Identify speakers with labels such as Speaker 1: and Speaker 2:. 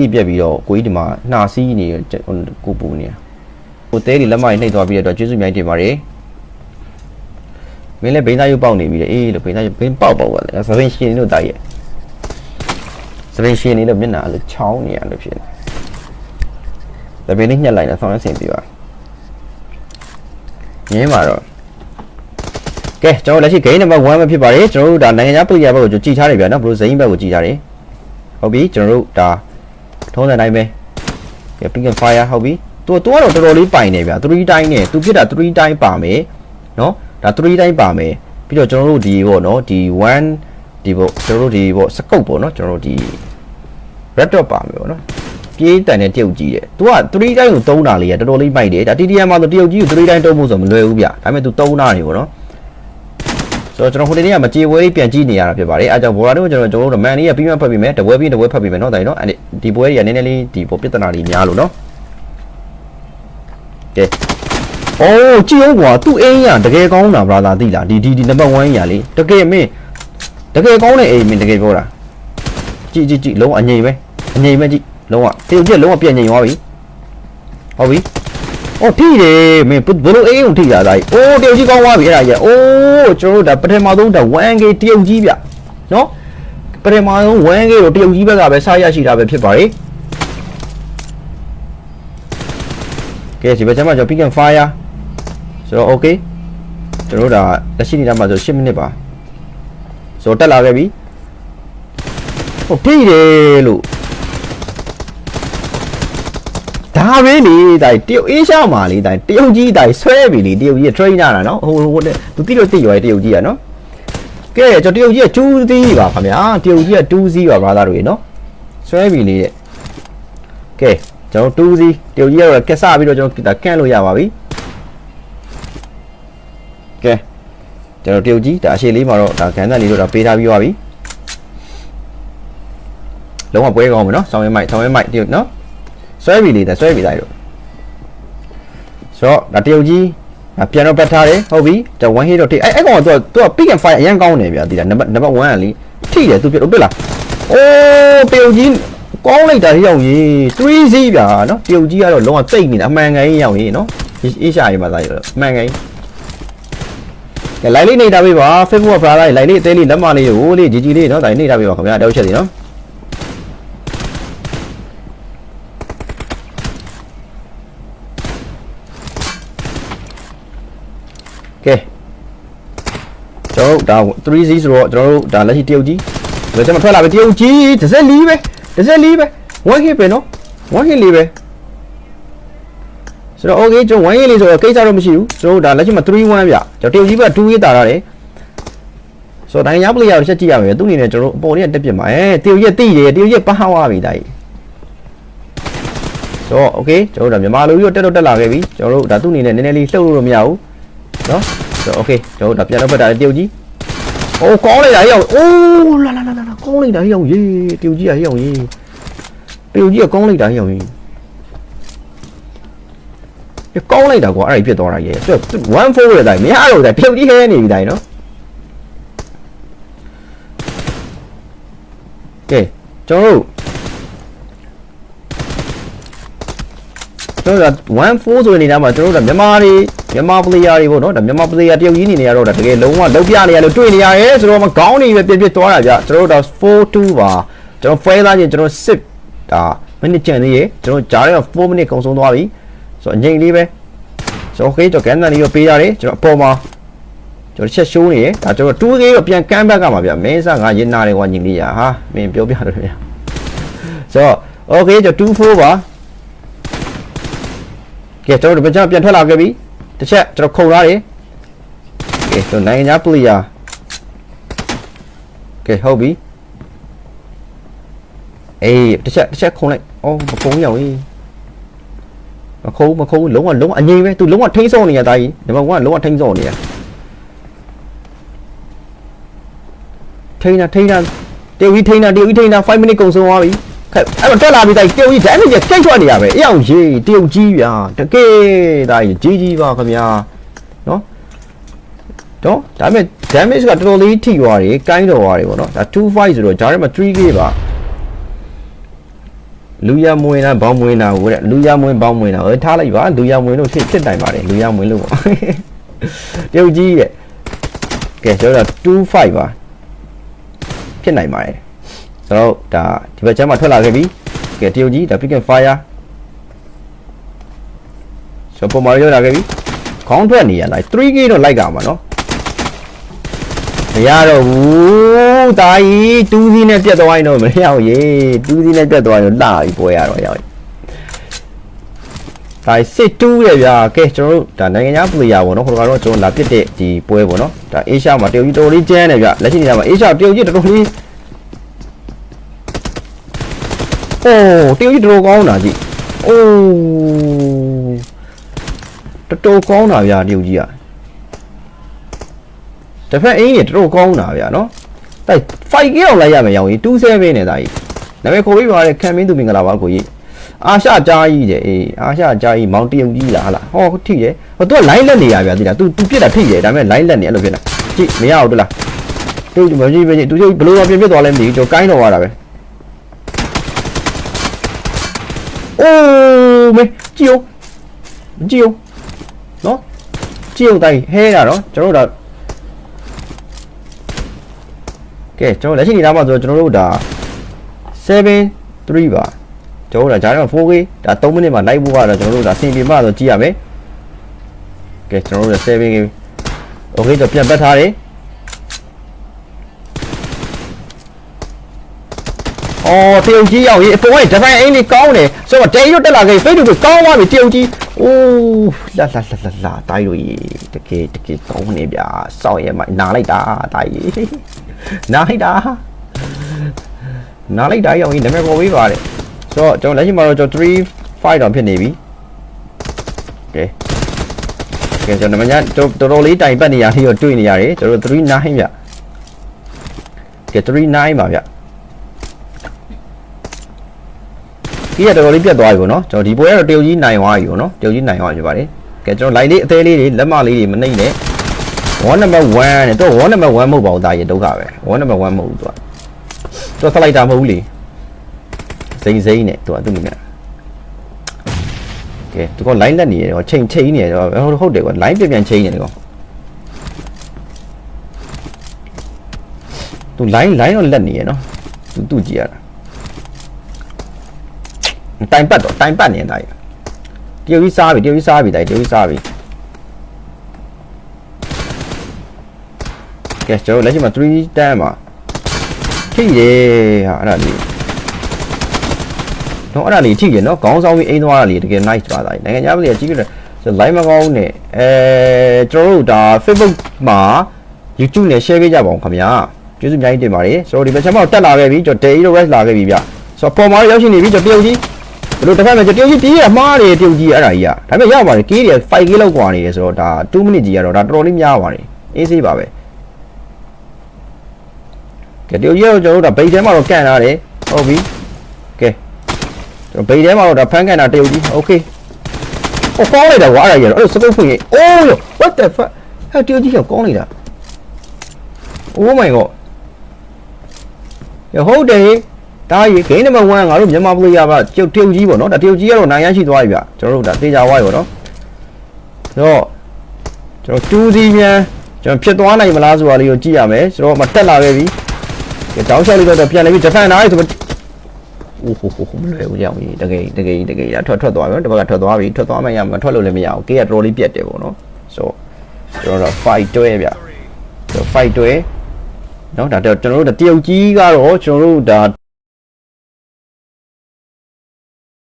Speaker 1: ကြီးပြက်ပြီးတော့ကိုကြီးဒီမှာနှာစီးနေကိုပူနေတာကိုတဲလေးလက်မကြီးနှိပ်သွားပြီးတော့ကျေးဇူးများတင်ပါတယ်မင်းလည်းဘိန်းသားရုပ်ပေါက်နေပြီလေအေးလို့ဘိန်းသားရုပ်ဘိန်းပေါက်ပေါက်ပါလေသပင်ရှင်လို့တာရဲ့သပင်ရှင်နေလို့မျက်နှာအဲ့လိုချောင်းနေရလို့ဖြစ်နေသပင်လေးညှက်လိုက်တော့ဆောင်းရဆင်ပြပါငင်းပါတော့ကဲကျွန်တော်လက်ရှိ game number 1ပဲဖြစ်ပါတယ်ကျွန်တော်တို့ဒါနိုင်ငံခြား player ဘက်ကိုကြည်ထားတယ်ဗျာနော်ဘလို့ဇိမ်းဘက်ကိုကြည်ထားတယ်ဟုတ်ပြီကျွန်တော်တို့ဒါ ထုံးတဲ့အတိုင်းပဲကဲ pink and fire ဟုတ်ပြီသူသူကတော့တော်တော်လေးပိုင်နေဗျာ3တိုင်းနဲ့သူဖြစ်တာ3တိုင်းပါမယ်နော်ဒါ3တိုင်းပါမယ်ပြီးတော့ကျွန်တော်တို့ဒီပေါ့နော်ဒီ1ဒီပေါ့ကျွန်တော်တို့ဒီပေါ့စကုတ်ပေါ့နော်ကျွန်တော်တို့ဒီ red dot ပါမယ်ပေါ့နော်ပြေးတန်တဲ့တရုတ်ကြီးတဲ့။ तू က3တိုင်းကိုသုံးတာလေးရတော်တော်လေးမိုက်တယ်။ဒါ TTM မှာဆိုတရုတ်ကြီးကို3တိုင်းသုံးဖို့ဆိုမလွယ်ဘူးဗျ။ဒါပေမဲ့ तू သုံးတာနေပေါ့နော်။ ဆိုတော့ကျွန်တော်ဟိုတနေ့ကမကြေဝဲလေးပြန်ကြည့်နေရတာဖြစ်ပါတယ်။အဲကြောင့်ဘော်ရာတို့ကျွန်တော်ကျွန်တော်တို့မန်လေးကပြီးမှဖတ်ပြီးမယ်။တပွဲပြီးတပွဲဖတ်ပြီးမယ်နော်တိုင်နော်။အဲဒီပွဲတွေကနည်းနည်းလေးဒီပေါ်ပြဿနာလေးများလို့နော်။ကဲ။အိုးကြည့်အောင်ကွာသူ့အိမ်ရတကယ်ကောင်းတာဗလာသာသိလားဒီဒီဒီနံပါတ်1ရလေတကယ်မင်းတကယ်ကောင်းတဲ့အိမ်မင်းတကယ်ပြောတာကြည့်ကြည့်ကြည့်လုံးဝအငြိမ်ပဲအငြိမ်ပဲကြည့်လုံးဝတရုတ်ကြီးလုံးဝပြည့်ငြိမ်သွားပြီဟုတ်ပြီ အော်ထိတယ်မင်းဘယ်လိုအိမ်ကိုထိရတာအိုးတရုတ်ကြီးကောင်းသွားပြီအဲ့ဒါကြီးအိုးကျွန်တော်တို့ဒါပထမဆုံးဒါ 1K တရုတ်ကြီးဗျနော်ပထမဆုံး 1K တော့တရုတ်ကြီးဘက်ကပဲစားရရှိတာပဲဖြစ်ပါလေကဲဒီဘက်ကျမှကျွန်တော် pick and fire ဆိုတော့ okay ကျွန်တော်တို့ဒါလက်ရှိနေတာမှာဆို10မိနစ်ပါဆိုတော့တက်လာခဲ့ပြီဟိုပြေးတယ်လို့ဒါ ပဲလေတိုင်တရုတ်အေးရှာမှာလေတိုင်တရုတ်ကြီးတိုင်ဆွဲပြီလေတရုတ်ကြီး trainer တာနော်ဟိုဟိုသူတိလို့တိရွယ်တရုတ်ကြီးอ่ะနော်ကဲကျွန်တော်တရုတ်ကြီးက2သီးပါခင်ဗျာတရုတ်ကြီးက2စီးပါဘာသာတွေနော်ဆွဲပြီလေတဲ့ကဲကျွန်တော်2စီးတရုတ်ကြီးကတော့ကက်ဆပြီးတော့ကျွန်တော်ဒါကန့်လို့ရပါပြီကဲကျွန်တော်တရုတ်ကြီးဒါအရှိလေးမှာတော့ဒါခန်းသက်လေးတော့ဒါပေးထားပြီးသွားပြီလုံးဝပွဲကောင်းပြီနော်ဆောင်းရဲမိုက်ဆောင်းရဲမိုက်တရုတ်နော် ဆွဲပြီလေဒါဆွဲပြီသားတို့ဆိုတော့ဒါတရုတ်ကြီးဒါပြန်တော့ပတ်ထားတယ်ဟုတ်ပြီဒါ one hit တော့ထိအဲ့အဲ့ကောင်ကသူကသူက pick and fire အရင်ကောင်းတယ်ဗျာဒီဒါနံပါတ်နံပါတ်1ကလေထိတယ်သူပြတော့ပြလားအိုးတရုတ်ကြီးကောင်းလိုက်တာရောက်ရေ3စီးဗျာနော်တရုတ်ကြီးကတော့လုံးဝတိတ်နေတာအမှန်ကန်ကြီးရောက်ရေနော်အေးရှာရေးမှာသားရတော့အမှန်ကန်ကြီးကဲလိုက်လေးနေတာပေးပါ Facebook က brother လိုက်လေးအသေးလေးလက်မလေးကိုလေးជីជីလေးနော်ဒါနေတာပေးပါခင်ဗျာတောက်ချက်စီနော် ကဲ ကျွန်တော်တို့ဒါ 3C ဆိုတော့ကျွန်တော်တို့ဒါလက်ရှိတရုတ်ကြီးဘယ်စမထွက်လာပြီတရုတ်ကြီး14ပဲ14ပဲ1 hit ပဲနော်1 hit လေးပဲဆိုတော့ okay ကျွန်တော်1 hit လေးဆိုတော့ကိစ္စတော့မရှိဘူးကျွန်တော်တို့ဒါလက်ရှိမှာ3-1ဗျကျွန်တော်တရုတ်ကြီးက2 hit တာရတယ်ဆိုတော့နိုင်ငံပလေယာကိုချက်ကြည့်ရမယ်သူ့အနေနဲ့ကျွန်တော်တို့အပေါ်လေးကတက်ပြစ်မှာအဲတရုတ်ကြီးတိတယ်တရုတ်ကြီးပဟဝါပြီတိုက်ဆိုတော့ okay ကျွန်တော်တို့ဒါမြန်မာလူကြီးတက်တော့တက်လာခဲ့ပြီကျွန်တော်တို့ဒါသူ့အနေနဲ့နည်းနည်းလေးလှုပ်လို့မရဘူးနော် ဆိုတော့ okay ကျွန်တော်တို့ဒါပြန်တော့ဖက်တာတရုတ်ကြီးအိုးကောင်းလိုက်တာဟိအောင်အိုးလာလာလာလာကောင်းလိုက်တာဟိအောင်ရေးတရုတ်ကြီးကဟိအောင်ရေးတရုတ်ကြီးကကောင်းလိုက်တာဟိအောင်ရေးရကောင်းလိုက်တာကွာအဲ့ဒါပြစ်သွားတာရေးဆိုတော့1 4ရတိုင်းမရတော့တိုင်းတရုတ်ကြီးဟဲနေပြီတိုင်းနော်ကဲကျွန်တော်တို့ ကျွန်တော်တို့1 4ဆိုတဲ့နေရာမှာကျွန်တော်တို့ကမြန်မာတွေမြန်မာပလေယာတွေပေါ့နော်ဒါမြန်မာပလေယာတရုတ်ကြီးနေနေရတော့ဒါတကယ်လုံးဝလုံးပြနေရလို့တွေ့နေရတယ်ဆိုတော့မကောင်းနေပဲပြစ်ပြစ်သွားတာဗျကျွန်တော်တို့ဒါ4-2ပါကျွန်တော် fail သားချင်းကျွန်တော်6ဒါမိနစ်ကျန်သေးရေကျွန်တော်ကြားရ4မိနစ်ကုန်ဆုံးသွားပြီဆိုတော့အငိမ့်လေးပဲဆိုတော့ okay ကျွန်တော်ကန်တန်လေးကိုပေးရတယ်ကျွန်တော်အပေါ်မှာကျွန်တော်ချက်ရှိုးနေရဒါကျွန်တော်2 game ကိုပြန်ကမ်းဘက်ကမှာဗျမင်းစားငါရင်နာတယ်ကွာညီလေးရဟာမင်းပြောပြတယ်ဗျဆိုတော့ okay ကျွန်တော်2-4ပါ ကဲကျွန်တော်တို့ပြန်ပြန်ထွက်လာခဲ့ပြီတစ်ချက်ကျွန်တော်ခုံထားတယ်ကဲကျွန်တော်နိုင်ငံခြားပလေယာကဲဟုတ်ပြီအေးတစ်ချက်တစ်ချက်ခုံလိုက်အော်မခုံရအောင်မခုံမခုံလုံးဝလုံးဝအငြိမ်ပဲသူလုံးဝထိန်းစောနေရတာကြီးနံပါတ်1လုံးဝထိန်းစောနေရထိန်းတာထိန်းတာတရုတ်ကြီးထိန်းတာတရုတ်ကြီးထိန်းတာ5 minute ကုန်ဆုံးသွားပြီခက် အဲ့တော့တက်လာပြီတိုက်တရုတ်ကြီး damage ကြိတ်ထွက်နေရပဲအအောင်ရေးတရုတ်ကြီးဗျာတကယ်ဒါကြီးကြီးပါခင်ဗျာနော်တော့ဒါပေမဲ့ damage ကတော်တော်လေးထိသွားတယ်ကိုင်းတော်သွားတယ်ပေါ့နော်ဒါ25ဆိုတော့ဂျားထဲမှာ 3k ပါကလူရမွေးတာဘောင်းမွေးတာကိုတဲ့လူရမွေးဘောင်းမွေးတာဟိုထားလိုက်ပါလူရမွေးလို့ဖြစ်ဖြစ်တိုင်ပါတယ်လူရမွေးလို့ပေါ့တရုတ်ကြီးတဲ့ကဲကျွန်တော်တို့25ပါဖြစ်နိုင်ပါတယ် ဆိုတော့ဒါဒီဘက်ကျမ်းမှာထွက်လာခဲ့ပြီကဲတရုတ်ကြီးဒါ pick and fire ဆိုပေါ်မှာရောက်လာခဲ့ပြီခေါင်းထွက်နေရလိုက် 3k တော့လိုက်ကမှာနော်မရတော့ဘူးတာကြီး2စီးနဲ့ပြတ်သွားရင်တော့မရအောင်ရေ2စီးနဲ့ပြတ်သွားရင်တော့လှပြီပွဲရတော့ရောက်ဒါစစ်တူးရဗျာကဲကျွန်တော်တို့ဒါနိုင်ငံခြားပလေယာပေါ့နော်ခေါ်တော့ကျွန်တော်လာပြစ်တဲ့ဒီပွဲပေါ့နော်ဒါအေရှားမှာတရုတ်ကြီးတော်တော်လေးကျန်းတယ်ဗျလက်ရှိနေတာမှာအေရှားတရုတ်ကြီးတော်တော်လေး အိုးတရုတ်ကြီးတော်တော်ကောင်းတာကြီးအိုးတော်တော်ကောင်းတာဗျာတရုတ်ကြီးอ่ะတစ်ဖက်အင်းကြီးတော်တော်ကောင်းတာဗျာနော်တိုက် 5k အောင်လိုက်ရမယ်ရောင်ကြီး27နဲ့ဒါကြီးနာမည်ခေါ်ပြီးပါတဲ့ခံမင်းသူမင်္ဂလာပါကိုကြီးအာရှကြားကြီးတဲ့အေးအာရှကြားကြီးမောင်တရုတ်ကြီးလားဟာလားဟောထိတယ်ဟိုသူက line လက်နေရဗျာသိလား तू तू ပြစ်တာထိတယ်ဒါပေမဲ့ line လက်နေအဲ့လိုဖြစ်တာကြည့်မရဘူးတလားတူမကြည့်ပဲကြည့်သူကျဘလို့ပြပြသွားလဲမသိဘူးကျွန်တော်ကိုင်းတော့ရတာပဲ အိုးမေကြည့်ဦးကြည့်ဦးနော်ကြည့်ဦးတိုင်းဟဲတာနော်ကျွန်တော်တို့ဒါကဲကျွန်တော်လက်ရှိနေတာမှာဆိုတော့ကျွန်တော်တို့ဒါ7 3ပါကျွန်တော်တို့ဒါဂျားတော့ 4K ဒါ3မိနစ်မှာ live ဖို့ကတော့ကျွန်တော်တို့ဒါအဆင်ပြေမှဆိုကြည့်ရမယ်ကဲကျွန်တော်တို့ 7K Okay တော့ပြန်ပတ်ထားတယ် အော်တရုတ်ကြီးရောက်ရေးအပေါ်ကဒီဇိုင်းအင်းလေးကောင်းတယ်ဆိုတော့တဲရွတ်တက်လာခဲ့ဖိတ်တူကိုကောင်းသွားပြီတရုတ်ကြီးအိုးလာလာလာလာလာတာယူကြီးတကယ်တကယ်ကောင်းနေဗျာစောက်ရဲမနာလိုက်တာတာကြီးနာလိုက်တာနာလိုက်တာရောက်ရင်နာမည်ပေါ်ပေးပါတဲ့ဆိုတော့ကျွန်တော်လက်ရှိမှာတော့ကျွန်တော်3 5တောင်ဖြစ်နေပြီကဲကဲကျွန်တော်မညာတော်တော်လေးတိုင်ပတ်နေရလေးတော့တွေ့နေရတယ်ကျွန်တော်3 9ဗျကဲ3 9ပါဗျ ကြီးရတော်တော်လေးပြတ်သွားပြီပေါ့နော်ကျွန်တော်ဒီပွဲကတော့တရုတ်ကြီးနိုင်သွားပြီပေါ့နော်တရုတ်ကြီးနိုင်သွားပြီပါတယ်ကဲကျွန်တော် line လေးအသေးလေးတွေလက်မလေးတွေမနှိမ့်နဲ့1 number 1နဲ့တော့1 number 1မဟုတ်ပါဘူးဒါရေဒုက္ခပဲ1 number 1မဟုတ်ဘူးသူကသူကဆက်လိုက်တာမဟုတ်ဘူးလေစိမ့်စိမ့်နဲ့သူကသူ့မြင်ကဲသူက line လက်နေတယ်ချိန်ချိန်နေတယ်ဟုတ်ဟုတ်တယ်ကွာ line ပြန်ပြန်ချိန်နေတယ်ကွာသူ line line တော့လက်နေရနော်သူသူကြည့်ရတာ တိုင်ပတ်တော့တိုင်ပတ်နေတာကြီးတရုတ်ကြီးစားပြီတရုတ်ကြီးစားပြီတိုင်တရုတ်ကြီးစားပြီကဲကျွန်တော်လက်ရှိမှာ3တန်းမှာထိတယ်ဟာအဲ့ဒါလေးတော့အဲ့ဒါလေးထိတယ်နော်ခေါင်းဆောင်ပြီးအိမ်သွားတာလေးတကယ် nice ပါသားနိုင်ငံခြားပြည်ကြီးကြည့်တယ် live မကောင်းနဲ့အဲကျွန်တော်တို့ဒါ Facebook မှာ YouTube နဲ့ share ပေးကြပါအောင်ခင်ဗျာကျေးဇူးအများကြီးတင်ပါတယ်ဆိုတော့ဒီဘက်ချက်မှာတက်လာခဲ့ပြီကျွန်တော် day တော့ rest လာခဲ့ပြီဗျဆိုတော့ပေါ်မှာရောက်ရှိနေပြီကျွန်တော်တရုတ်ကြီး ဘယ်လိုတစ်ဖက်မှာကျွန်တော်တရုတ်ကြီးပြေးရမှားတယ်တရုတ်ကြီးအဲ့ဒါကြီးอ่ะဒါပေမဲ့ရောက်ပါတယ်ကေးတယ် 5k လောက်กว่าနေတယ်ဆိုတော့ဒါ2 minute ကြီးကတော့ဒါတော်တော်လေးများပါတယ်အေးဆေးပါပဲကဲတရုတ်ကြီးကတော့ကျွန်တော်တို့ဒါဘိတ်ထဲမှာတော့ကန်ထားတယ်ဟုတ်ပြီကဲကျွန်တော်ဘိတ်ထဲမှာတော့ဒါဖမ်းကန်တာတရုတ်ကြီးโอเคဟိုကောင်းလိုက်တာကွာအဲ့ဒါကြီးတော့အဲ့လိုစကုတ်ဖွင့်ရင်အိုး what the fuck ဟဲ့တရုတ်ကြီးကကောင်းလိုက်တာ oh my god ရဟုတ်တယ် ဒါကြီး game number 1ငါတို့မြန်မာပြည်ရပါကျုပ်တရုတ်ကြီးပေါ့နော်ဒါတရုတ်ကြီးကတော့နိုင်ရရှိသွားပြီဗျကျွန်တော်တို့ဒါတေချာဝါးပြီပေါ့နော်ဆိုတော့ကျွန်တော်2စီမြန်ကျွန်တော်ဖြစ်သွားနိုင်မလားဆိုတာလေးကိုကြည့်ရမယ်ဆိုတော့မတက်လာခဲ့ပြီကဲတောင်းလျှောက်လေးတော့ပြန်လာပြီဂျပန်သားလေးဆိုတော့အိုးဟိုဟိုဟိုမလွယ်ဘူးကြောင်ကြီးတကယ်တကယ်တကယ်ထွက်ထွက်သွားပြီတပတ်ကထွက်သွားပြီထွက်သွားမှရမှာထွက်လို့လည်းမရအောင်ကေကတော်တော်လေးပြတ်တယ်ပေါ့နော်ဆိုတော့ကျွန်တော်တို့ fight တွဲဗျဆို fight တွဲနော်ဒါကျွန်တော်တို့တရုတ်ကြီးကတော့ကျွန်တော်တို့ဒါ